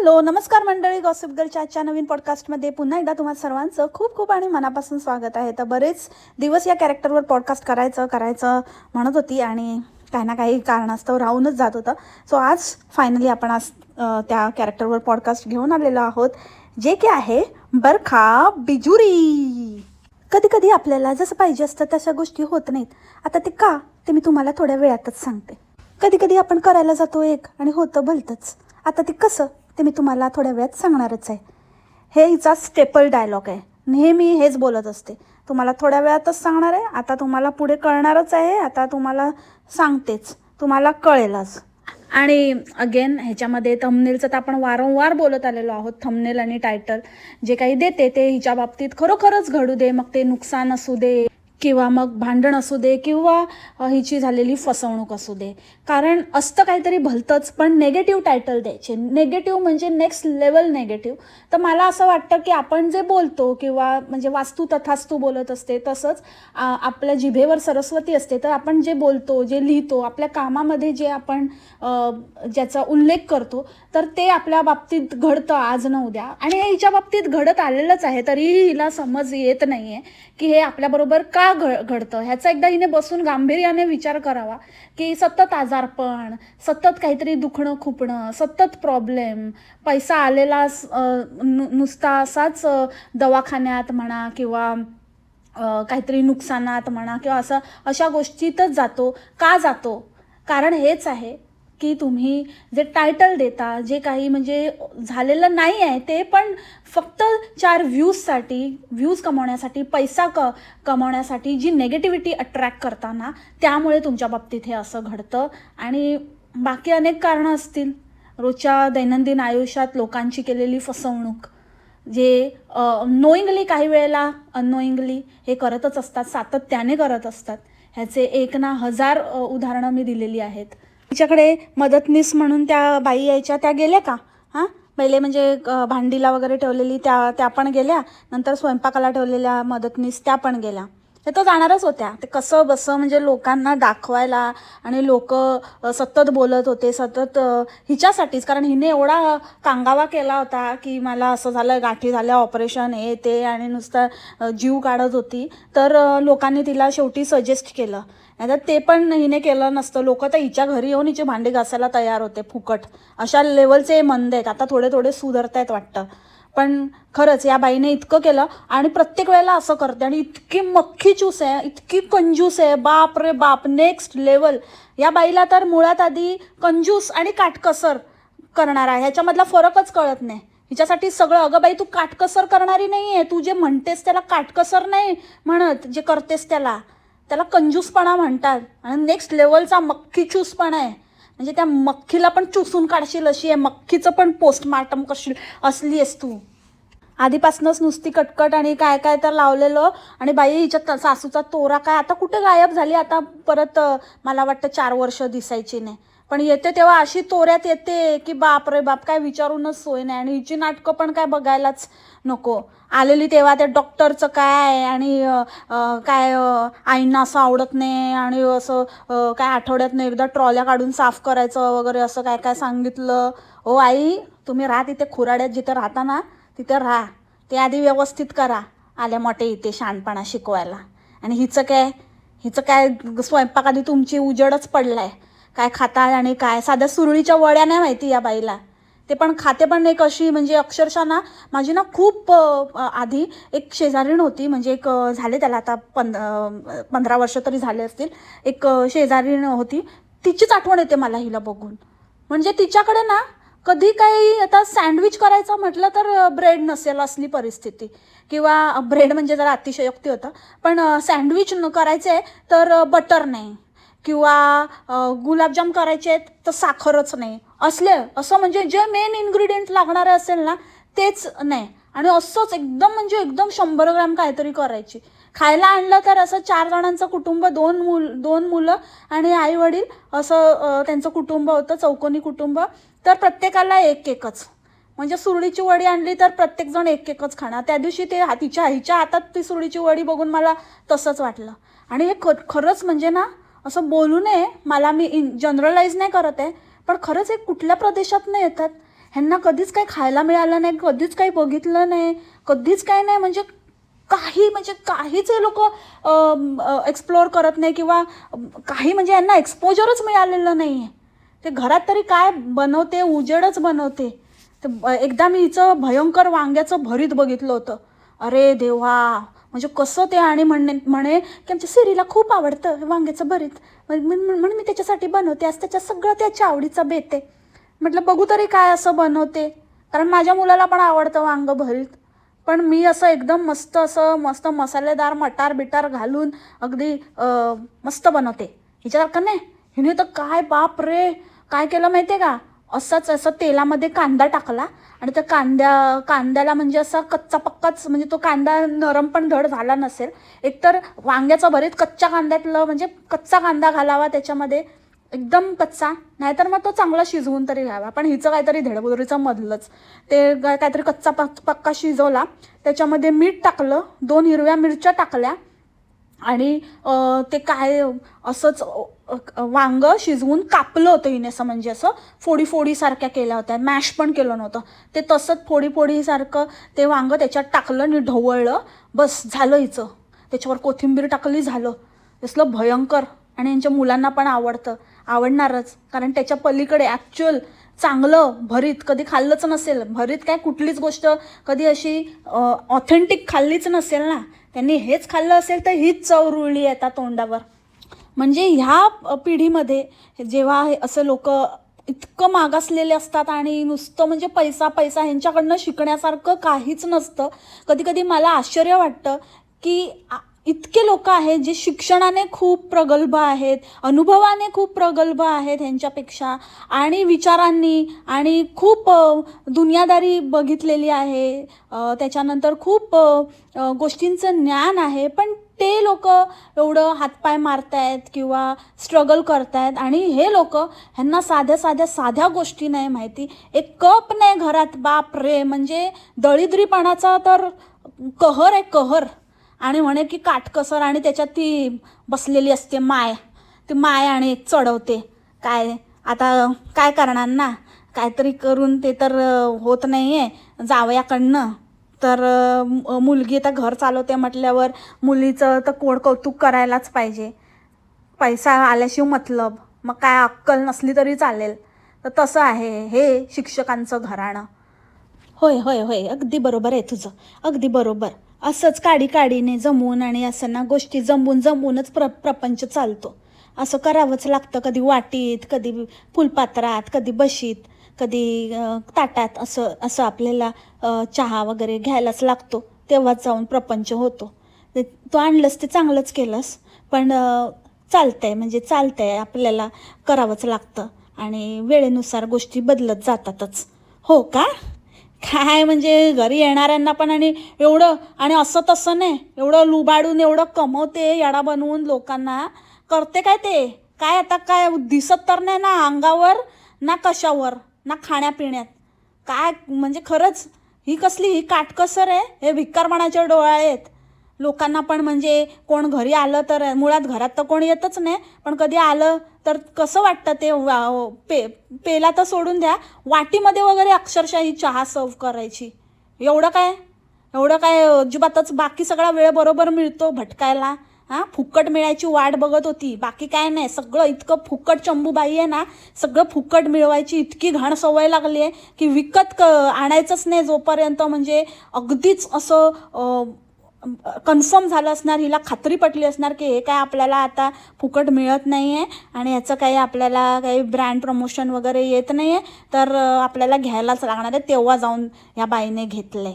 Hello नमस्कार मंडळी. Gossip गर्लच्या आजच्या नवीन पॉडकास्टमध्ये पुन्हा एकदा तुम्हा सर्वांचं खूप खूप आणि मनापासून स्वागत आहे. तर बरेच दिवस या कॅरेक्टरवर पॉडकास्ट करायचं करायचं म्हणत होती आणि काही ना काही कारणास्तव राहूनच जात होतं. सो आज फायनली आपण आज त्या कॅरेक्टरवर पॉडकास्ट घेऊन आलेलो आहोत जे की आहे बरखा बिजुरी. कधी कधी आपल्याला जसं पाहिजे असतं तशा गोष्टी होत नाहीत. आता ते का? ते मी तुम्हाला थोड्या वेळातच सांगते. कधी कधी आपण करायला जातो एक आणि होतं भलतंच. आता ते कसं? ते मी तुम्हाला थोड्या वेळात सांगणारच आहे. हे हिचा स्टेपल डायलॉग आहे. नेहमी हेच बोलत असते. तुम्हाला थोड्या वेळातच सांगणार आहे. आता तुम्हाला पुढे कळणारच आहे. आता तुम्हाला सांगतेच. तुम्हाला कळेलच. आणि अगेन ह्याच्यामध्ये थमनेलचं तर आपण वारंवार बोलत आलेलो आहोत. थमनेल आणि टायटल जे काही देते ते हिच्या बाबतीत खरोखरच घडू दे. मग ते नुकसान असू दे. किंवा मग भांडण असू दे किंवा हिची झालेली फसवणूक असू दे. कारण असतं काहीतरी भलतंच पण नेगेटिव्ह टायटल द्यायचे. नेगेटिव्ह म्हणजे नेक्स्ट लेवल नेगेटिव्ह तर मला असं वाटतं की आपण जे बोलतो किंवा म्हणजे वास्तू तथास्तू बोलत असते तसंच आपल्या जिभेवर सरस्वती असते तर आपण जे बोलतो जे लिहितो आपल्या कामामध्ये जे आपण ज्याचा उल्लेख करतो तर ते आपल्या बाबतीत घडतं आज न उद्या. आणि हे हिच्या बाबतीत घडत आलेलंच आहे तरीही हिला समज येत नाही आहे की हे आपल्याबरोबर का का घ घडतं. ह्याचा एकदा हिने बसून गांभीर्याने विचार करावा की सतत आजारपण सतत काहीतरी दुखणं खुपणं सतत प्रॉब्लेम पैसा आलेला नु नुसता असाच दवाखान्यात म्हणा किंवा काहीतरी नुकसानात म्हणा किंवा असं अशा गोष्टीतच जातो. का जातो? कारण हेच आहे. की तुम्ही जे टायटल देता जे काही म्हणजे झालेलं नाही आहे ते पण फक्त चार व्ह्यूजसाठी व्ह्यूज कमवण्यासाठी पैसा क कमवण्यासाठी जी नेगेटिव्हिटी अट्रॅक्ट करताना त्यामुळे तुमच्या बाबतीत हे असं घडतं. आणि बाकी अनेक कारणं असतील. रोजच्या दैनंदिन आयुष्यात लोकांची केलेली फसवणूक जे नोईंगली काही वेळेला अननोईंगली हे करतच असतात सातत्याने करत असतात. ह्याचे एक ना हजार उदाहरणं मी दिलेली आहेत. तिच्याकडे मदतनीस म्हणून त्या बाई यायच्या त्या गेल्या का? हां? पहिले म्हणजे भांडीला वगैरे ठेवलेली त्या त्या पण गेल्या नंतर स्वयंपाकाला ठेवलेल्या मदतनीस त्या पण गेल्या. ते तर जाणारच होत्या. ते कसं बसं म्हणजे लोकांना दाखवायला आणि लोक सतत बोलत होते सतत हिच्यासाठीच. कारण हिने एवढा कांगावा केला होता की मला असं झालं गाठी झाल्या ऑपरेशन हे ते आणि नुसतं जीव काढत होती. तर लोकांनी तिला शेवटी सजेस्ट केलं. नाहीतर ते पण हिने केलं नसतं. लोक तर हिच्या घरी येऊन हिचे भांडे घासायला तयार होते फुकट. अशा लेवलचे मंद आहेत. आता थोडे थोडे सुधारतायत वाटतं. पण खरंच या बाईने इतकं केलं आणि प्रत्येक वेळेला असं करते आणि इतकी मख्खी चूस आहे इतकी कंजूस आहे. बाप रे बाप नेक्स्ट लेवल या बाईला तर मुळात आधी कंजूस आणि काटकसर करणारा ह्याच्यामधला फरकच कळत नाही. हिच्यासाठी सगळं अगं बाई तू काटकसर करणारी नाही आहे तू जे म्हणतेस त्याला काटकसर नाही म्हणत जे करतेस त्याला. त्याला कंजूसपणा म्हणतात. आणि नेक्स्ट लेवलचा मक्खी चूसपणा आहे. म्हणजे त्या मक्खीला पण चुसून काढशील अशी आहे. मक्खीचं पण पोस्टमार्टम करशील. असली आहेस तू. आधीपासूनच नुसती कटकट आणि काय काय तर लावलेलं. आणि बाई हिच्या सासूचा तोरा काय? आता कुठे गायब झाली? आता परत मला वाटतं चार वर्ष दिसायची नाही. पण येते तेव्हा अशी तोऱ्यात येते की बाप रे बाप काय विचारूनच सोय नाही. आणि हिची नाटकं पण काय बघायलाच नको. आलेली तेव्हा त्या डॉक्टरचं काय आणि काय आईंना असं आवडत नाही आणि असं काय आठवड्यात नाही एकदा ट्रॉल्या काढून साफ करायचं वगैरे असं काय काय सांगितलं. हो आई तुम्ही राहा तिथे खुराड्यात जिथे राहता ना तिथे राहा. ते आधी व्यवस्थित करा आल्या मोठे इथे शहाणपणा शिकवायला. आणि हिचं काय हिचं काय स्वयंपाक आधी तुमची उजडच पडलाय. काय खाता आणि काय? साध्या सुरळीच्या वड्या नाही माहिती या बाईला. ते पण खाते पण एक अशी म्हणजे अक्षरशः ना माझी ना खूप आधी एक शेजारीण होती. म्हणजे एक झाले त्याला आता पंध पंधरा वर्ष तरी झाले असतील. एक शेजारीण होती. तिचीच आठवण येते मला हिला बघून. म्हणजे तिच्याकडे ना कधी काही आता सँडविच करायचं म्हटलं तर ब्रेड नसेल असली परिस्थिती. किंवा ब्रेड म्हणजे जरा अतिशयोक्ती होतं. पण सँडविच करायचं आहे तर बटर नाही. किंवा गुलाबजाम करायचे आहेत तर साखरच नाही. असले असं म्हणजे जे मेन इन्ग्रेडियंट लागणारे असेल ना तेच नाही. आणि असंच एकदम म्हणजे एकदम शंभर ग्रॅम काहीतरी करायची. खायला आणलं तर असं चार जणांचं कुटुंब दोन मुल दोन मुलं आणि आई वडील असं त्यांचं कुटुंब होतं चौकोनी कुटुंब. तर प्रत्येकाला एक एकच. म्हणजे सुरळीची वडी आणली तर प्रत्येकजण एक एकच खाणार. त्या दिवशी ते हा- तिच्या आईच्या हातात ती सुरळीची वडी बघून मला तसंच वाटलं. आणि हे ख खरंच म्हणजे ना असं बोलू नये. मला मी इन जनरलाइज नाही करत आहे. पण खरंच हे कुठल्या प्रदेशातनं येतात? ह्यांना कधीच काही खायला मिळालं नाही कधीच काही बघितलं नाही कधीच काही नाही. म्हणजे काही म्हणजे काहीच हे लोक एक्सप्लोअर करत नाही किंवा काही म्हणजे यांना एक्सपोजरच मिळालेलं नाही आहे ते घरात तरी काय बनवते? उजेडच बनवते. तर एकदा मी हिचं भयंकर वांग्याचं भरीत बघितलं होतं. अरे देवा! म्हणजे कसं ते आणि म्हणणे म्हणे की आमच्या सिरीला खूप आवडतं वांग्याचं भरीत. म्हणून मी त्याच्यासाठी बनवते. आज त्याच्या सगळं त्याच्या आवडीचा बेत आहे. म्हटलं बघू तरी काय असं बनवते. कारण माझ्या मुलाला पण आवडतं वांगं भरीत. पण मी असं एकदम मस्त असं मस्त मसालेदार मटार बिटार घालून अगदी मस्त बनवते. हिच्यासारखं नाही? हिने तर काय बाप रे! काय केलं माहिती आहे का? असंच असं तेलामध्ये कांदा टाकला. आणि त्या कांद्या कांद्याला म्हणजे असा कच्चा पक्काच म्हणजे तो कांदा नरम पण धड झाला नसेल एकतर वांग्याचं भरीत कच्च्या कांद्यातलं म्हणजे कच्चा कांदा घालावा त्याच्यामध्ये एकदम कच्चा नाहीतर मग तो चांगला शिजवून तरी घ्यावा. पण हिचं काहीतरी धेडबुदरीचं मधलंच. ते ग- काहीतरी कच्चा पक पक्का शिजवला त्याच्यामध्ये मीठ टाकलं दोन हिरव्या मिरच्या टाकल्या आणि ते काय असंच वांग शिजवून कापलं होतं हिने असं म्हणजे असं फोडी फोडीसारख्या केल्या होत्या. मॅश पण केलं नव्हतं. ते तसंच फोडी फोडीसारखं ते वांग त्याच्यात टाकलं आणि ढवळलं. बस झालं हिचं. त्याच्यावर कोथिंबीर टाकली झालं. असलं भयंकर. आणि यांच्या मुलांना पण आवडतं. आवडणारच. कारण त्याच्या पलीकडे ॲक्च्युअल चांगलं भरीत कधी खाल्लंच नसेल. भरीत काय कुठलीच गोष्ट कधी अशी ऑथेंटिक खाल्लीच नसेल ना. त्यांनी हेच खाल्लं असेल तर हीच चव रुळली येतात तोंडावर. म्हणजे ह्या पिढीमध्ये जेव्हा हे असं लोक इतकं मागासलेले असतात आणि नुसतं म्हणजे पैसा पैसा ह्यांच्याकडनं शिकण्यासारखं काहीच नसतं कधी कधी मला आश्चर्य वाटतं की आ- इतके लोक आहेत जे शिक्षणाने खूप प्रगल्भ आहेत अनुभवाने खूप प्रगल्भ आहेत ह्यांच्यापेक्षा. आणि विचारांनी आणि खूप दुनियादारी बघितलेली आहे. त्याच्यानंतर खूप गोष्टींचं ज्ञान आहे. पण ते लोक एवढं हातपाय मारतायत किंवा स्ट्रगल करतायत आणि हे लोक ह्यांना साध्या साध्या साध्या गोष्टी नाही माहिती. एक कप नाही घरात बाप रे म्हणजे दळिद्रीपणाचा तर कहर आहे कहर. आणि म्हणे की काटकसर आणि त्याच्यात ती बसलेली असते माय. ती माय आणि चढवते. काय आता काय करणार ना? काहीतरी करून ते तर होत नाही आहे जावयाकडनं तर मुलगी आता घर चालवते म्हटल्यावर मुलीचं तर कोण कौतुक करायलाच पाहिजे. पैसा आल्याशिवाय मतलब. मग काय अक्कल नसली तरी चालेल. तर तसं आहे हे शिक्षकांचं घराणं. होय होय होय. अगदी बरोबर आहे तुझं. अगदी बरोबर. असंच काडी काडीने जमवून आणि असं ना गोष्टी जमवून जमवूनच प्र प्रपंच चालतो. असं करावंच लागतं कधी वाटीत कधी फुलपात्रात कधी बशीत कधी ताटात असं असं आपल्याला चहा वगैरे घ्यायलाच लागतो. तेव्हाच जाऊन प्रपंच होतो. तू आणलंस ते चांगलंच केलंस पण चालतं चालतंय म्हणजे चालतंय आपल्याला करावंच लागतं आणि वेळेनुसार गोष्टी बदलत जातातच. हो का? काय म्हणजे घरी येणाऱ्यांना पण आणि एवढं आणि असं तसं नाही. एवढं लुबाडून एवढं कमवते याडा बनवून लोकांना. करते काय ते? काय आता काय दिसत तर नाही ना अंगावर ना कशावर ना खाण्यापिण्यात. काय म्हणजे खरंच ही कसली ही काटकसर आहे. हे भिक्कारपणाचे डोळा आहेत. लोकांना पण म्हणजे कोण घरी आलं तर मुळात घरात तर कोण येतच नाही. पण कधी आलं तर कसं वाटतं ते वा- पे पेला तर सोडून द्या. वाटीमध्ये वगैरे अक्षरशः ही चहा सर्व करायची. एवढं काय? एवढं काय अजिबातच? बाकी सगळा वेळ बरोबर मिळतो भटकायला. हां? फुकट मिळायची वाट बघत होती. बाकी काय नाही. सगळं इतकं फुकट चंबूबाई आहे ना सगळं फुकट मिळवायची इतकी घाण सवय लागली आहे की विकत क आणायचंच नाही जोपर्यंत. म्हणजे अगदीच असं कन्फर्म झालं असणार हिला खात्री पटली असणार की हे काय आपल्याला आता फुकट मिळत नाही आहे आणि याचं काही आपल्याला काही ब्रँड प्रमोशन वगैरे येत नाही आहे तर आपल्याला घ्यायलाच लागणार आहे. तेव्हा जाऊन या बाईने घेतले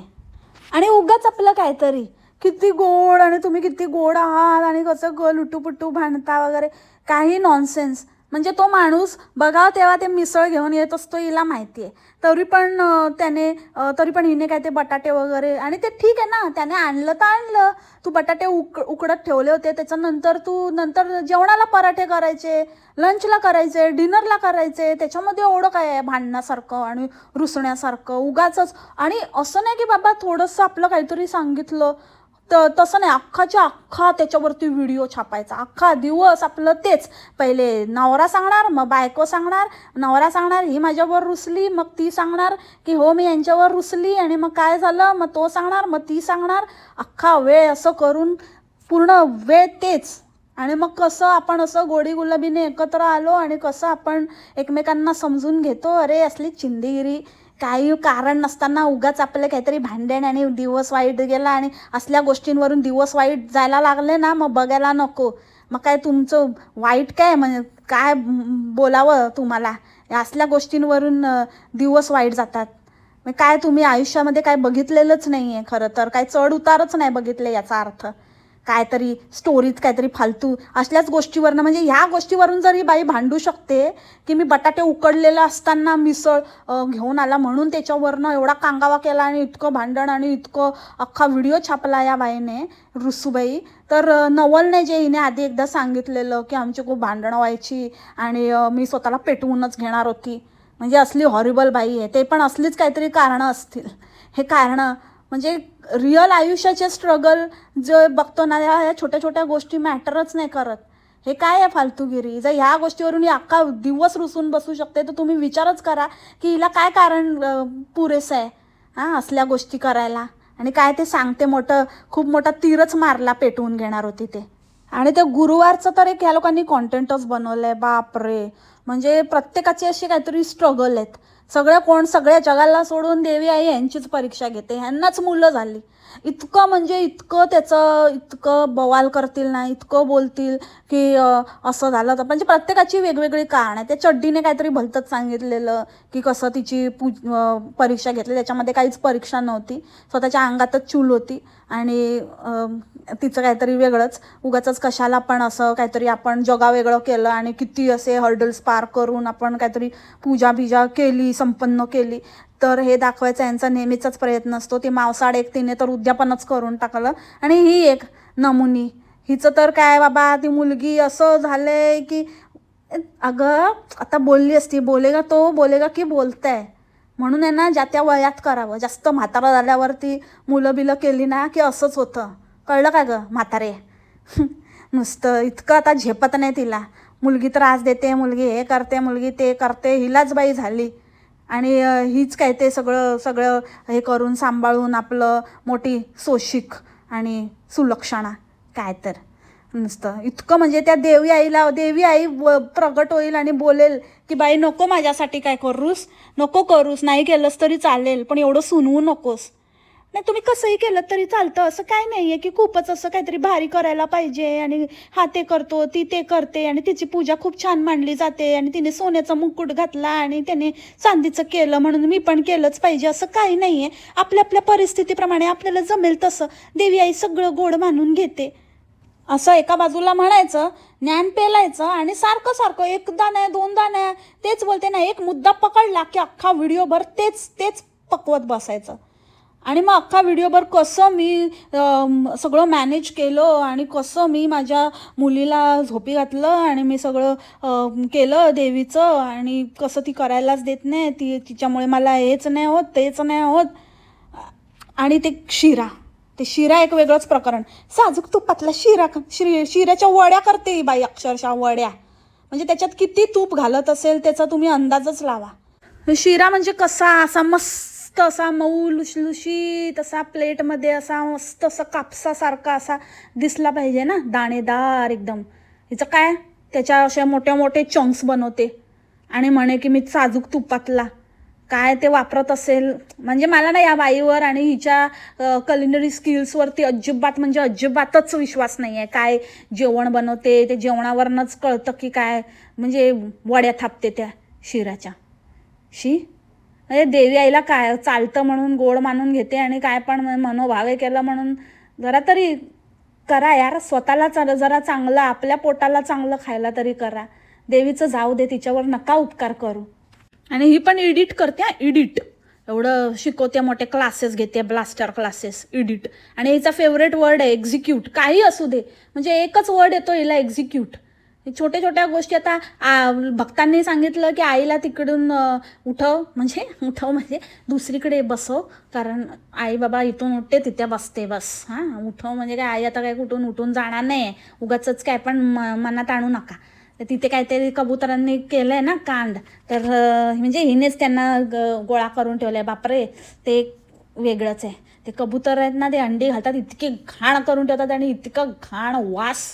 आणि उगाच आपलं काहीतरी. किती गोड आणि तुम्ही किती गोड आहात आणि कसं ग लुटूपुटू भांडता वगैरे. काही नॉनसेन्स म्हणजे तो माणूस बघा तेव्हा ते मिसळ घेऊन येत असतो हिला माहिती आहे तरी पण त्याने तरी पण हिने काय ते बटाटे वगैरे आणि ते ठीक आहे ना त्याने आणलं तर आणलं. तू बटाटे उक उकडत ठेवले होते त्याच्यानंतर तू नंतर जेवणाला पराठे करायचे लंचला करायचे डिनरला करायचे त्याच्यामध्ये एवढं काय आहे भांडण्यासारखं आणि रुसण्यासारखं उगाच आणि असं नाही की बाबा थोडंसं आपलं काहीतरी सांगितलं तर तसं नाही. अख्खाच्या अख्खा त्याच्यावरती व्हिडिओ छापायचा. अख्खा दिवस आपलं तेच. पहिले नवरा सांगणार मग बायको सांगणार. नवरा सांगणार ही माझ्यावर रुसली. मग ती सांगणार की हो मी यांच्यावर रुसली. आणि मग काय झालं? मग तो सांगणार मग ती सांगणार. अख्खा वेळ असं करून पूर्ण वेळ तेच. आणि मग कसं आपण असं गोडी गुलाबीने एकत्र आलो आणि कसं आपण एकमेकांना समजून घेतो? अरे असली चिंदीगिरी. काही कारण नसताना उगाच आपले काहीतरी भांडण आणि दिवस वाईट गेला आणि असल्या गोष्टींवरून दिवस वाईट जायला लागले ना मग बघायला नको. मग काय तुमचं वाईट काय? म्हणजे काय बोलावं तुम्हाला? या असल्या गोष्टींवरून दिवस वाईट जातात. मग काय तुम्ही आयुष्यामध्ये काय बघितलेलंच नाही आहे खरं तर. काय चढ उतारच नाही बघितले याचा अर्थ. काहीतरी स्टोरीज काहीतरी फालतू असल्याच गोष्टीवरनं म्हणजे ह्या गोष्टीवरून जर ही बाई भांडू शकते की मी बटाटे उकडलेलं असताना मिसळ घेऊन आला म्हणून त्याच्यावरनं एवढा कांगावा केला आणि इतकं भांडण आणि इतकं अख्खा व्हिडिओ छापला या बाईने रुसूबाई तर नवलने जे हिने आधी एकदा सांगितलेलं की आमची खूप भांडणं व्हायची आणि मी स्वतःला पेटवूनच घेणार होती म्हणजे असली हॉरिबल बाई आहे. ते पण असलीच काहीतरी कारणं असतील. हे कारणं म्हणजे रिअल आयुष्याचे स्ट्रगल जे बघतो ना ह्या ह्या छोट्या छोट्या गोष्टी मॅटरच नाही करत. हे काय आहे फालतूगिरी? जर ह्या गोष्टीवरून ही अख्खा दिवस रुसून बसू शकते तर तुम्ही विचारच करा की हिला काय कारण पुरेसं आहे? हां असल्या गोष्टी करायला. आणि काय ते सांगते मोठं खूप मोठा तीरच मारला पेटवून घेणार होती ते. आणि ते गुरुवारचं तर एक ह्या लोकांनी कॉन्टेंटच बनवलं आहे बापरे! म्हणजे प्रत्येकाची अशी काहीतरी स्ट्रगल आहेत. सगळं कोण सगळ्या जगाला सोडून देवी आई यांचीच परीक्षा घेते. ह्यांनाच मुलं झाली. इतकं म्हणजे इतकं त्याचं इतकं बवाल करतील ना इतकं बोलतील की असं झालं तर म्हणजे प्रत्येकाची वेगवेगळी कारण आहे त्या चड्डीने काहीतरी भलतंच सांगितलेलं की कसं तिची पू परीक्षा घेतली. त्याच्यामध्ये काहीच परीक्षा नव्हती. स्वतःच्या अंगातच चूल होती. आणि तिचं काहीतरी वेगळंच. उगाच कशाला पण असं काहीतरी आपण जगा वेगळं केलं आणि किती असे हर्डल्स पार करून आपण काहीतरी पूजा बिजा केली संपन्न केली. तर हे दाखवायचा यांचा नेहमीचाच प्रयत्न असतो. ती मावसाड एक तिने तर उद्यापनच करून टाकलं. आणि ही एक नमुनी. हिचं तर काय बाबा ती मुलगी असं झालंय की अगं आता बोलली असती बोलेगा तो बोलेगा की बोलताय. म्हणून आहे ना ज्या त्या वयात करावं. जास्त म्हातारा झाल्यावरती मुलं बिलं केली ना की असंच होतं. कळलं का गं म्हातारे? नुसतं इतकं आता झेपत नाही तिला. मुलगी त्रास देते मुलगी हे करते मुलगी ते करते हिलाच बाई झाली. आणि हीच काय ते सगळं सगळं हे करून सांभाळून आपलं मोठी सोशिक आणि सुलक्षणा काय तर नुसतं. इतकं म्हणजे त्या देवी आईला देवी आई प्रगट होईल आणि बोलेल की बाई नको माझ्यासाठी काय करूस? नको करूस. नाही केलंस तरी चालेल पण एवढं सुनवू नकोस. नाही तुम्ही कसंही केलं तरी चालतं. असं काय नाही आहे की खूपच असं काहीतरी भारी करायला पाहिजे आणि हा ते करतो ती ते करते आणि तिची पूजा खूप छान मांडली जाते आणि तिने सोन्याचा मुकुट घातला आणि त्याने चांदीचं केलं म्हणून मी पण केलंच पाहिजे. असं काही नाही आहे आपल्या आपल्या परिस्थितीप्रमाणे आपल्याला जमेल तसं. देवी आई सगळं गोड मानून घेते. असं एका बाजूला म्हणायचं ज्ञान पेलायचं आणि सारखं सारखं एकदा नाही दोनदा नाही तेच बोलते ना एक मुद्दा पकडला की अख्खा व्हिडिओभर तेच तेच पकवत बसायचं. आणि मग अख्खा व्हिडिओभर कसं मी सगळं मॅनेज केलं आणि कसं मी माझ्या मुलीला झोपी घातलं आणि मी सगळं केलं देवीचं आणि कसं ती करायलाच देत नाही ती तिच्यामुळे मला हेच नाही होत तेच नाही होत. आणि ते शिरा ते शिरा एक वेगळंच प्रकरण. साजूक तुपातला शिरा क- शिऱ्याच्या वड्या करते ही बाई अक्षरशः वड्या. म्हणजे त्याच्यात किती तूप घालत असेल त्याचा तुम्ही अंदाजच लावा. शिरा म्हणजे कसा? असा मस्त असा मऊ लुशलुशीत असा प्लेटमध्ये असा मस्त असा कापसासारखा असा दिसला पाहिजे ना दाणेदार एकदम. हिचं काय? त्याच्या अशा मोठ्या मोठे चंक्स बनवते. आणि म्हणे की मी साजूक तुपातला. काय ते वापरत असेल? म्हणजे मला ना या बाईवर आणि हिच्या कलिनरी स्किल्सवरती अजिबात म्हणजे अजिबातच विश्वास नाही आहे काय जेवण बनवते ते जेवणावरनंच कळतं की काय? म्हणजे वड्या थापते त्या शिराच्या. शी? म्हणजे देवी आईला काय चालतं म्हणून गोड मानून घेते आणि काय पण मनोभावे केलं म्हणून जरा तरी करा यार स्वतःला चाल जरा चांगलं आपल्या पोटाला चांगलं खायला तरी करा. देवीचं जाऊ दे तिच्यावर नका उपकार करू. आणि ही पण एडिट करते इडिट एडिट. एवढं शिकवते मोठे क्लासेस घेते ब्लास्टर क्लासेस एडिट. आणि हिचा फेवरेट वर्ड आहे एक्झिक्यूट. काही असू दे. म्हणजे एकच वर्ड येतो हिला एक्झिक्यूट. छोट्या छोट्या गोष्टी आता भक्तांनी सांगितलं की आईला तिकडून उठव म्हणजे उठव म्हणजे दुसरीकडे बसव कारण आई बाबा इथून उठते तिथे बसते बस. हां उठव म्हणजे काय आई आता काय कुठून उठून जाणार नाही उगाच काय पण म- मनात आणू नका. तर तिथे काहीतरी कबुतरांनी केलंय ना कांड तर म्हणजे हिनेच त्यांना ग- गोळा करून ठेवलंय. बापरे ते वेगळंच आहे. ते कबुतर आहेत ना ते अंडी घालतात इतकी घाण करून ठेवतात आणि इतकं घाण वास.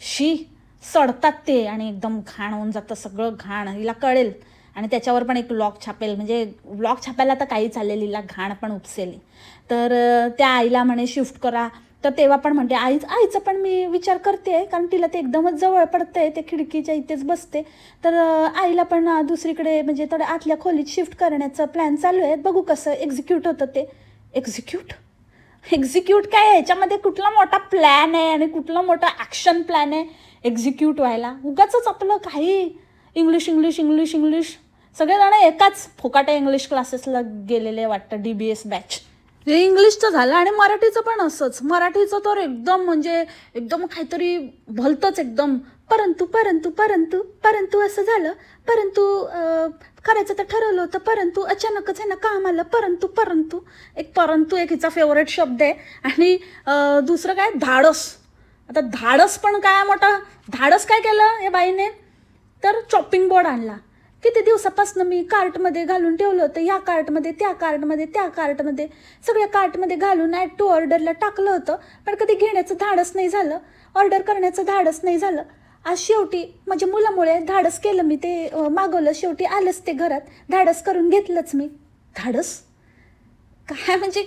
शी सडतात ते आणि एकदम घाण होऊन जातं सगळं घाण. हिला कळेल. आणि त्याच्यावर पण एक ब्लॉग छापेल. म्हणजे ब्लॉग छापायला तर काही चालेल हिला घाण पण उपसेल. तर त्या आईला म्हणे शिफ्ट करा. तर तेव्हा पण म्हणते आईच आईचं पण मी विचार करते कारण तिला ते एकदमच जवळ पडतंय. ते खिडकीच्या इथेच बसते. तर आईला पण दुसरीकडे म्हणजे थोड्या आतल्या खोलीत शिफ्ट करण्याचं प्लॅन चालू आहे. बघू कसं एक्झिक्यूट होतं ते. एक्झिक्यूट एक्झिक्यूट काय याच्यामध्ये कुठला मोठा प्लॅन आहे आणि कुठला मोठा ॲक्शन प्लॅन आहे? एक्झिक्यूट व्हायला. उगाच आपलं काही इंग्लिश इंग्लिश इंग्लिश इंग्लिश सगळेजण एकाच फोकाट्या इंग्लिश क्लासेसला गेलेले वाटतं डी बी एस बॅच हे इंग्लिशचं झालं आणि मराठीचं पण असंच. मराठीचं तर एकदम म्हणजे एकदम काहीतरी भलतंच एकदम. परंतु परंतु परंतु परंतु असं झालं. परंतु करायचं तर ठरवलं होतं. परंतु अचानकच आहे ना काम आलं. परंतु परंतु एक परंतु एक हिचा फेवरेट शब्द आहे. आणि दुसरं काय? धाडस. आता धाडस पण काय मोठा? धाडस काय केलं या बाईने? तर चॉपिंग बोर्ड आणला. किती दिवसापासून मी कार्टमध्ये घालून ठेवलं होतं. ह्या कार्टमध्ये त्या कार्टमध्ये त्या कार्टमध्ये सगळ्या कार्टमध्ये घालून ॲड टू ऑर्डरला टाकलं होतं. पण कधी घेण्याचं धाडस नाही झालं. ऑर्डर करण्याचं धाडस नाही झालं. आज शेवटी माझ्या मुलामुळे धाडस केलं मी ते मागवलं. शेवटी आलंच ते घरात. धाडस करून घेतलंच मी. धाडस? काय म्हणजे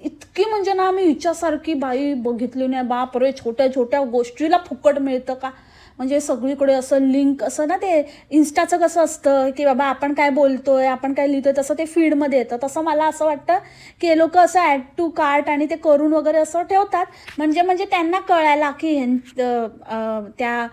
इतकी म्हणजे ना आम्ही हिच्यासारखी बाई बघितली नाही. बाप रे छोट्या छोट्या गोष्टीला फुकट मिळतं का? म्हणजे सगळीकडे असं लिंक असं ना ते इन्स्टाचं कसं असतं की बाबा आपण काय बोलतोय आपण काय लिहितोय तसं ते फीडमध्ये येतं. तसं मला असं वाटतं की हे लोक असं ॲड टू कार्ट आणि ते करून वगैरे असं ठेवतात. म्हणजे म्हणजे त्यांना कळायला की ह्यां- त्या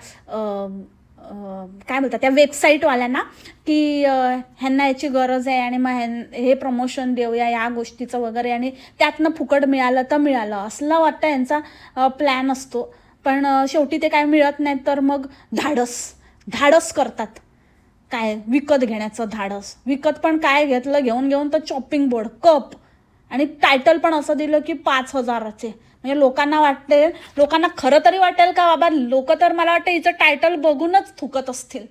काय बोलतात त्या वेबसाईटवाल्यांना की ह्यांना याची गरज आहे आणि मग ह्यां हे प्रमोशन देऊया या गोष्टीचं वगैरे आणि त्यातनं फुकट मिळालं तर मिळालं. असलं वाटतं यांचा प्लॅन असतो. पण शेवटी ते काय मिळत नाही तर मग धाडस. धाडस करतात. काय विकत घेण्याचं धाडस. विकत पण काय घेतलं घेऊन घेऊन तर चॉपिंग बोर्ड कप आणि टायटल पण असं दिलं की पाच हजाराचे. म्हणजे लोकांना वाटते लोकांना खरं तरी वाटेल का बाबा? लोक तर मला वाटतं हिचं टायटल बघूनच थुकत असतील.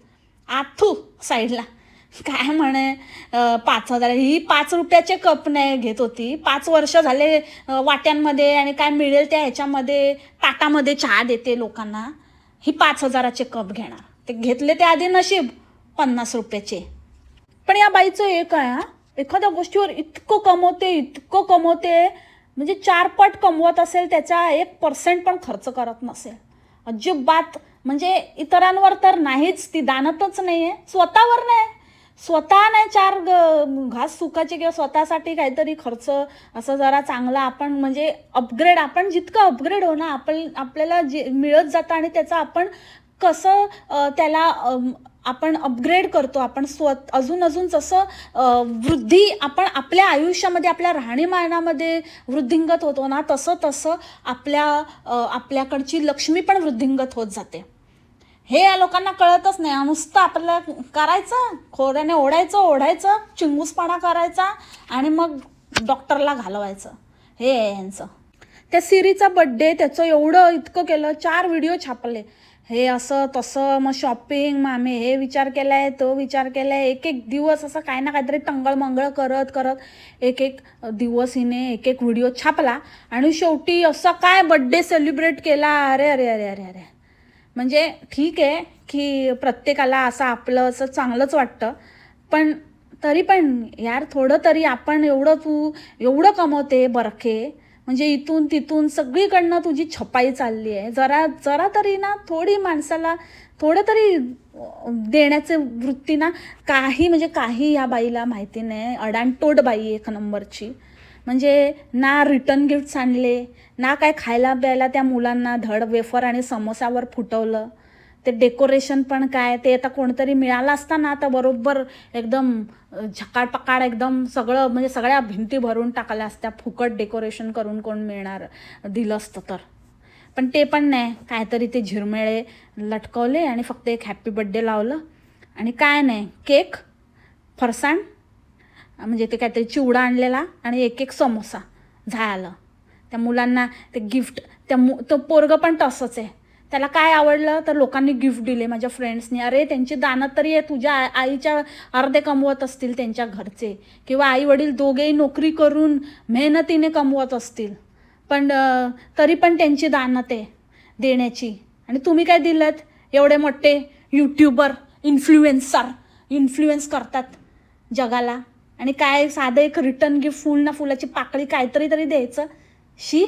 आथू साईडला. काय म्हणे पाच हजार. ही पाच रुपयाचे कप नाही घेत होती. पाच वर्ष झाले वाट्यांमध्ये आणि काय मिळेल त्या ह्याच्यामध्ये ताटामध्ये चहा देते लोकांना. ही पाच हजाराचे कप घेणार. ते घेतले ते आधी नशीब पन्नास रुपयाचे. पण या बाईचं एक आहे एखाद्या गोष्टीवर इतकं कमवते इतकं कमवते म्हणजे चार पट कमवत असेल त्याचा एक पर्सेंट पण खर्च करत नसेल. अजिबात म्हणजे इतरांवर तर नाहीच ती दानतच नाही आहे स्वतःवर नाही. स्वतः नाही चार ग- घास सुखाचे किंवा स्वतःसाठी काहीतरी खर्च असं जरा चांगला आपण म्हणजे अपग्रेड आपण जितकं अपग्रेड हो ना आपण आपल्याला जे मिळत जातं आणि त्याचा आपण कसं त्याला आपण अपग्रेड करतो आपण स्व अजून अजून जसं वृद्धी आपण आपल्या आयुष्यामध्ये आपल्या राहणीमानामध्ये वृद्धिंगत होतो ना तसं तसं आपल्या आपल्याकडची लक्ष्मी पण वृद्धिंगत होत जाते. हे या लोकांना कळतच नाही. नुसतं आपल्याला करायचं खोऱ्याने ओढायचं ओढायचं चिंगूसपणा करायचा आणि मग डॉक्टरला घालवायचं. हे आहे यांचं. त्या सिरीचा बड्डे त्याचं एवढं इतकं केलं चार व्हिडिओ छापले. हे असं तसं मग शॉपिंग मग आम्ही हे विचार केलाय तो विचार केलाय. एक एक दिवस असं काय ना काहीतरी टंगळमंगळ करत करत एक एक दिवस हिने एक एक व्हिडिओ छापला. आणि शेवटी असा काय बड्डे सेलिब्रेट केला? अरे अरे अरे अरे अरे. म्हणजे ठीक आहे की प्रत्येकाला असं आपलं असं चांगलंच वाटतं. पण तरी पण यार थोडं तरी आपण एवढं तू एवढं कमवते बरखे म्हणजे इथून तिथून सगळीकडनं तुझी छपाई चालली आहे. जरा जरा तरी ना थोडी माणसाला थोडं तरी देण्याचे वृत्ती ना काही म्हणजे काही या बाईला माहिती नाही. अडाणतोड बाई एक नंबरची. म्हणजे ना रिटर्न गिफ्ट्स आणले ना काय खायला प्यायला त्या मुलांना धड वेफर आणि समोसावर फुटवलं. ते डेकोरेशन पण काय ते आता कोणतरी मिळालं असता ना आता बरोबर एकदम झकाडपकाड एकदम सगळं म्हणजे सगळ्या भिंती भरून टाकल्या असत्या. फुकट डेकोरेशन करून कोण मिळणार दिलं असतं तर. पण ते पण नाही. काहीतरी ते झिरमिळे लटकवले आणि फक्त एक हॅप्पी बड्डे लावलं. आणि काय नाही. केक फरसाण म्हणजे ते काहीतरी चिवडा आणलेला आणि एक एक समोसा झालं. त्या मुलांना ते गिफ्ट त्या मु तो पोरगं पण तसंच आहे. त्याला काय आवडलं तर लोकांनी गिफ्ट दिले माझ्या फ्रेंड्सनी. अरे त्यांची दानं तरी आहे तुझ्या आईच्या अर्धे कमवत असतील त्यांच्या घरचे. किंवा आई वडील दोघेही नोकरी करून मेहनतीने कमवत असतील. पण तरी पण त्यांची दानत आहे देण्याची. आणि तुम्ही काय दिलं एवढे मोठे यूट्यूबर इन्फ्लुएन्सर इन्फ्लुएन्स करतात जगाला. आणि काय साधं एक रिटर्न गिफ्ट फुल ना फुलाची पाकळी काहीतरी तरी द्यायचं. शी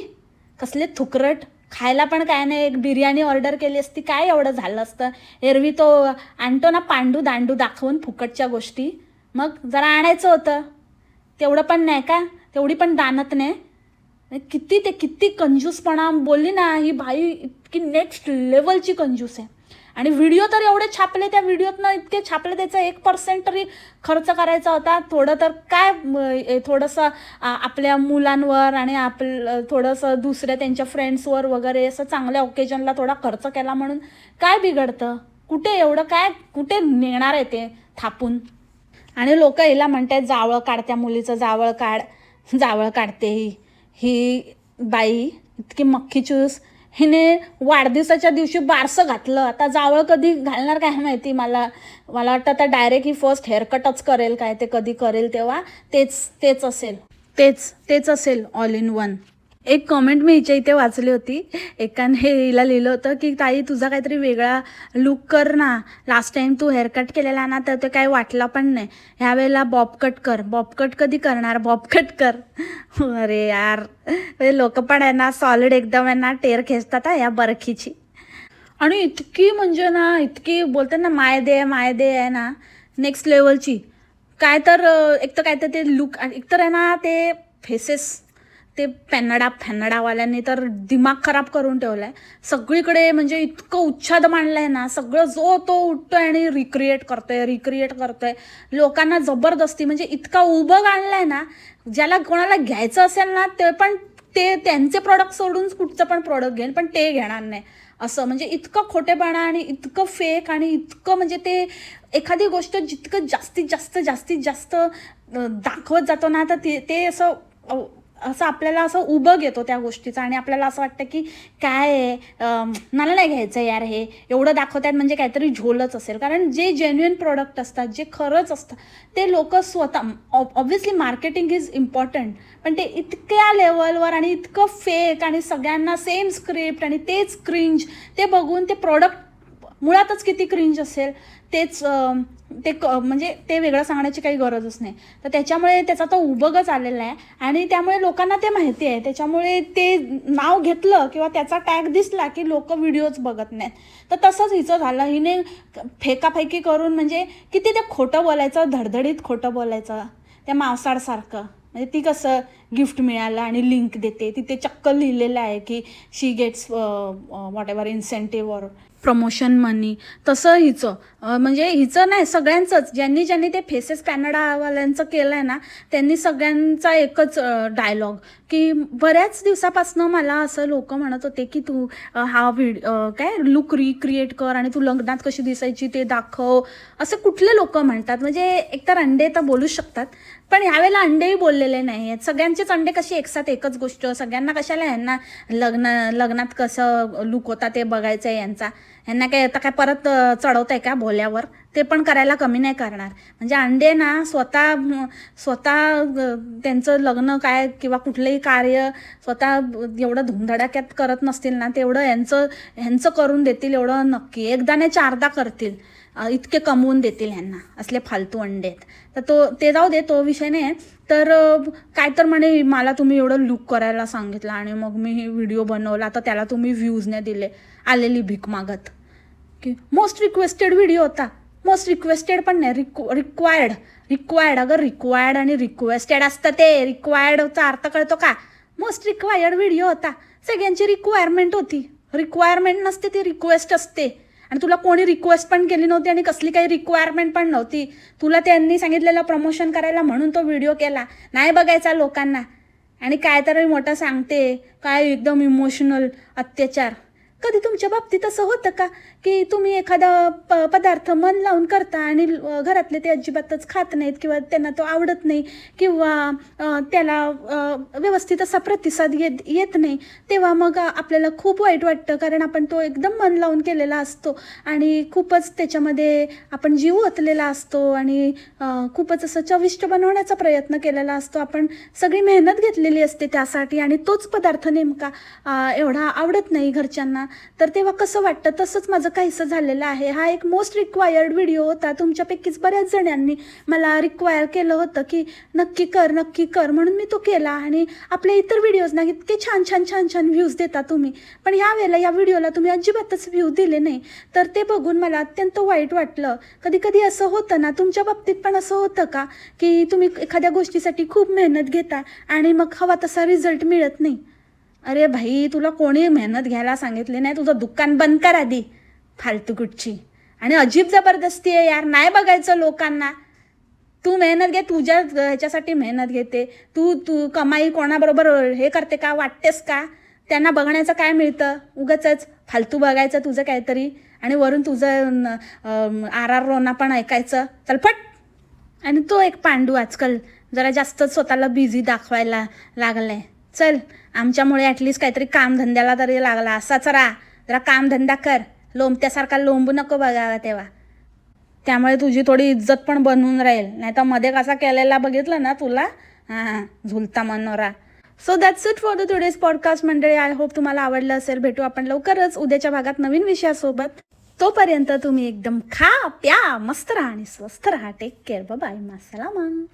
कसले थुकरट. खायला पण काय नाही एक बिर्याणी ऑर्डर केली असती काय एवढं झालं असतं? एरवी तो आणतो ना पांडू दांडू दाखवून फुकटच्या गोष्टी. मग जरा आणायचं होतं. तेवढं पण नाही का? तेवढी पण दानत नाही. किती ते किती कंजूसपणा बोलली ना ही बाई इतकी नेक्स्ट लेवलची कंजूस आहे. आणि व्हिडिओ तर एवढे छापले त्या व्हिडिओतनं इतके छापले त्याचा एक पर्सेंट तरी खर्च करायचा होता. थोडं तर काय थोडंसं आपल्या मुलांवर आणि आपलं थोडंसं दुसऱ्या त्यांच्या फ्रेंड्सवर वगैरे असं चांगल्या ओकेजनला थोडा खर्च केला म्हणून काय बिघडतं? कुठे एवढं काय कुठे नेणार आहे ते थापून? आणि लोक हिला म्हणतात जावळ काढत्या मुलीचं जावळ काढ जावळ काढते ही. ही बाई इतकी मक्खी चूस हिने वाढदिवसाच्या दिवशी बारसं घातलं. आता जावळ कधी घालणार काय माहिती मला. मला वाटतं आता डायरेक्ट ही फर्स्ट हेअरकटच करेल काय ते कधी करेल तेव्हा. तेच तेच असेल. तेच तेच असेल ऑल इन वन एक कॉमेंट मी हिच्या इथे वाचली होती. एकाने हिला लिहिलं होतं की ताई तुझा काहीतरी वेगळा लुक कर ना. लास्ट टाईम तू हेअरकट केलेला ना तर ते काही वाटला पण नाही. ह्यावेळेला बॉब कट कर. बॉब कट कधी करणार? बॉब कट कर. अरे यार. म्हणजे लोक पण आहे ना सॉलिड एकदम आहे ना टेर खेचतात या बरखीची. आणि इतकी म्हणजे ना इतकी बोलते ना माय दे माय दे आहे ना नेक्स्ट लेवलची काय तर एक तर काय तर ते लुक एक तर आहे ना ते फेसेस ते पॅनडा फॅनडावाल्यांनी तर दिमाग खराब करून ठेवलाय. सगळीकडे म्हणजे इतकं उच्छाद मांडलाय ना सगळं जो तो उठतोय आणि रिक्रिएट करतोय रिक्रिएट करतोय. लोकांना जबरदस्ती म्हणजे इतका उभं आणलाय ना ज्याला कोणाला घ्यायचं असेल ना ते पण ते त्यांचे प्रॉडक्ट सोडून कुठचं पण प्रॉडक्ट घेईन पण ते घेणार नाही. असं म्हणजे इतकं खोटेपणा आणि इतकं फेक आणि इतकं म्हणजे ते एखादी गोष्ट जितकं जास्तीत जास्त जास्तीत जास्त दाखवत जातो ना तर ते ते असं असं आपल्याला असं उभं घेतो त्या गोष्टीचं आणि आपल्याला असं वाटतं की काय आहे? मला नाही घ्यायचं यार हे. एवढं दाखवतात म्हणजे काहीतरी झोलच असेल. कारण जे जेन्युइन प्रोडक्ट असतात जे खरंच असतात ते लोक स्वतः ऑब्व्हियसली मार्केटिंग इज इम्पॉर्टंट पण ते इतक्या लेवलवर आणि इतकं फेक आणि सगळ्यांना सेम स्क्रिप्ट आणि तेच क्रिंज ते बघून ते प्रोडक्ट मुळातच किती क्रिंज असेल. तेच ते क म्हणजे ते वेगळं सांगण्याची काही गरजच नाही. तर त्याच्यामुळे त्याचा तो उबगच आलेला आहे आणि त्यामुळे लोकांना ते माहिती आहे. त्याच्यामुळे ते नाव घेतलं किंवा त्याचा टॅग दिसला की लोक व्हिडिओज बघत नाहीत. तर तसंच हिचं झालं. हिने फेकाफेकी करून म्हणजे किती ते खोटं बोलायचं धडधडीत खोटं बोलायचं. त्या मावसाडसारखं म्हणजे ती कसं गिफ्ट मिळालं आणि लिंक देते. तिथे चक्क लिहिलेलं आहे की she gets whatever incentive और प्रमोशन मनी तसं हिचं. म्हणजे हिचं नाही सगळ्यांचंच. ज्यांनी ज्यांनी ते फेसेस कॅनडावाल्यांचं केलं आहे ना त्यांनी सगळ्यांचा एकच डायलॉग की बऱ्याच दिवसापासून मला असं लोक म्हणत होते की तू हा व्हिड काय लुक रिक्रिएट कर आणि तू लग्नात कशी दिसायची ते दाखव. असं कुठले लोक म्हणतात? म्हणजे एकतर अंडे तर बोलूच शकतात पण ह्यावेळेला अंडेही बोललेले नाही आहेत सगळ्यांचेच अंडे कशी एकसाथ एकच गोष्ट? सगळ्यांना कशाला यांना लग्न लग्नात कसं लुक होता ते बघायचं आहे यांचा? यांना काय आता काय परत चढवत चढवताय का भोल्यावर? ते पण करायला कमी नाही करणार. म्हणजे अंडे ना स्वतः स्वतः त्यांचं लग्न काय किंवा कुठलंही कार्य स्वतः एवढं धुमधडाक्यात करत नसतील ना तेवढं यांचं ह्यांचं करून देतील एवढं नक्की. एकदा नाही चारदा करतील. इतके कमवून देतील ह्यांना असले फालतू अंडे आहेत. तर तो ते जाऊ दे तो विषय नाही तर काय तर म्हणे मला तुम्ही एवढं लुक करायला सांगितलं आणि मग मी व्हिडिओ बनवला तर त्याला तुम्ही व्ह्यूज नाही दिले. आलेली भीक मागत. की मोस्ट रिक्वेस्टेड व्हिडिओ होता. मोस्ट रिक्वेस्टेड पण नाही. रिक्व रिक्वायर्ड रिक्वायर्ड अगं रिक्वायर्ड आणि रिक्वेस्टेड असतं ते. रिक्वायर्डचा अर्थ कळतो का? मोस्ट रिक्वायर्ड व्हिडिओ होता. सगळ्यांची रिक्वायरमेंट होती. रिक्वायरमेंट नसते ती रिक्वेस्ट असते. आणि तुला कोणी रिक्वेस्ट पण केली नव्हती आणि कसली काही रिक्वायरमेंट पण नव्हती. तुला त्यांनी सांगितलेलं प्रमोशन करायला म्हणून तो व्हिडिओ केला. नाही बघायचा लोकांना. आणि काय तर मोठा सांगते. काय एकदम इमोशनल अत्याचार. कधी तुमच्या बाबतीत असं होतं का? की तुम्ही एखादा प पदार्थ मन लावून करता आणि घरातले ते अजिबातच खात नाहीत किंवा त्यांना तो आवडत नाही किंवा त्याला व्यवस्थित असा प्रतिसाद येत येत नाही तेव्हा मग आपल्याला खूप वाईट वाटतं. कारण आपण तो एकदम मन लावून केलेला असतो आणि खूपच त्याच्यामध्ये आपण जीव ओतलेला असतो आणि खूपच असं चविष्ट बनवण्याचा प्रयत्न केलेला असतो. आपण सगळी मेहनत घेतलेली असते त्यासाठी आणि तोच पदार्थ नेमका एवढा आवडत नाही घरच्यांना. तर तेव्हा कसं वाटतं? तसंच माझं काहीसं झालेलं आहे. हा एक मोस्ट रिक्वायर्ड व्हिडिओ होता. तुमच्यापैकीच बऱ्याच जणांनी मला रिक्वायर केलं होतं की नक्की कर नक्की कर म्हणून मी तो केला आणि आपले इतर व्हिडिओज ना इतके छान छान छान छान व्ह्यूज देता तुम्ही. पण ह्या वेळेला या व्हिडिओला तुम्ही अजिबातच व्ह्यू दिले नाही. तर ते बघून मला अत्यंत वाईट वाटलं. कधी कधी असं होतं ना तुमच्या बाबतीत पण असं होतं का? की तुम्ही एखाद्या गोष्टीसाठी खूप मेहनत घेता आणि मग हवा तसा रिझल्ट मिळत नाही. अरे भाई तुला कोणी मेहनत घ्यायला सांगितली नाही? तुझं दुकान बंद कर आधी. फालतू कुठची आणि अजीब जबरदस्ती आहे यार नाही बघायचं लोकांना. तू मेहनत घे तुझ्या ह्याच्यासाठी मेहनत घेते. तू तू कमाई कोणाबरोबर हे करते का वाटतेस का? त्यांना बघण्याचं काय मिळतं? उगाचच फालतू बघायचं तुझं काहीतरी. आणि वरून तुझं आर आर रोना पण ऐकायचं. चल आणि तो एक पांडू आजकाल जरा जास्तच स्वतःला बिझी दाखवायला लागलाय. चल आमच्यामुळे ॲटलिस्ट काहीतरी कामधंद्याला तरी लागला. असाच राहा. जरा कामधंदा कर. लोंबत्यासारखा लोंबू नको बघायला तेव्हा. त्यामुळे तुझी थोडी इज्जत पण बनवून राहील. नाही तर मध्ये कसा केलेला बघितलं ना तुला? हां झुलता मनोरा. So that's it for the today's podcast मंडळी. आय होप तुम्हाला आवडलं असेल. भेटू आपण लवकरच उद्याच्या भागात नवीन विषयासोबत. तोपर्यंत तुम्ही एकदम खा प्या मस्त राहा आणि स्वस्त राहा. टेक केअर बाय मासला मग